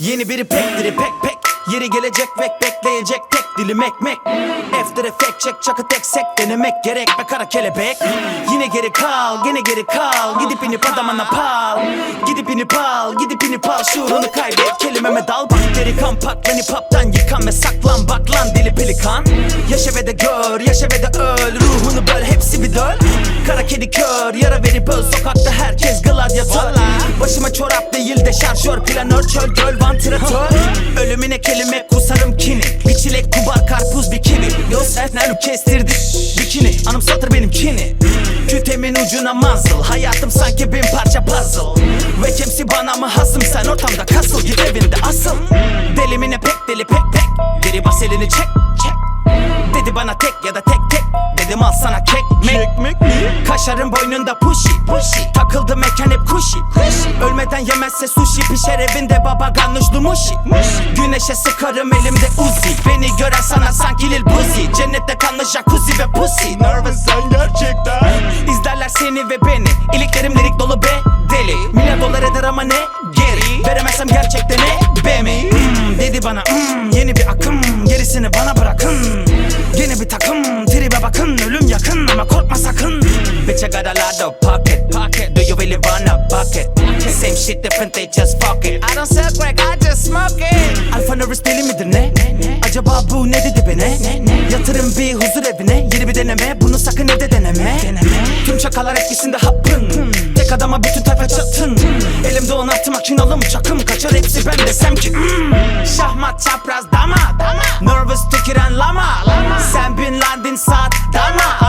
Yeni biri pekleri pek pek. Yeri gelecek vek bekleyecek. Tek dilim ekmek. After effect çek çakı tek sek denemek gerek be kara kelebek. Yine geri kal gene geri kal. Gidip inip adamına pal. Gidip inip al gidip inip al. Şuurunu kaybet kelimeme dal. Bak geri kan pat beni paptan yıkan ve saklan Bak lan dili pelikan. Yaşa ve de gör yaşa ve de öl. Ruhunu böl hepsi bir kedi kör. Yara verip öl Sokakta herkes gladyatör. Başıma çorap değil de şarjör Planör çöl göl vantilatör. Ölümüne kelime kusarım kini. Bir çilek kubar karpuz bir kivi Yosef Nerlu kestirdi bikini. Anımsatır benimkini Kütemin ucuna muzzle. Hayatım sanki bin parça puzzle. Ve kimsi bana mı hasım? Sen ortamda kasıl Git evinde asıl. Delimine pek deli pek pek. Geri bas elini çek çek. Dedi bana tek ya da tek tek Dedim al sana kek mek. Kaşarın boynunda pushy pushy Takıldı mekan hep kuşi Ölmeden yemezse sushi. Pişer evinde baba ganuşlu muşi. Güneşe sıkarım elimde uzi. Beni gören sana sanki Lil Boozy Cennette kanlı jacuzzi ve pussy. Nervous. Sen gerçekten. İzlerler seni ve beni. İliklerim lirik dolu be deli. Milyar dolar eder ama ne geri? Veremezsem gerçekten ne be mi? Hmm, Dedi bana hmm, yeni bir akım. Gerisini bana bırakın. Yeni bir takım tribe bakın Ölüm yakın ama korkma sakın. Bitch I got a lot of pocket pocket. Do you really wanna bucket? Same shit different they just fuck it. I don't sell crack I just smoke it. Alfa Nervous deli midir ne? Acaba bu ne dedi bana? Yatırım bir huzur evine Yeni bir deneme. Bunu sakın evde deneme. Tüm çakalar etkisinde hapın Tek adama bütün tayfa çatın. Elimde on altı makinalım çakım. Kaçar hepsi ben desem ki mm. Şahmat çapraz dama Nervous tüküren lama Sen bin Laden saat dama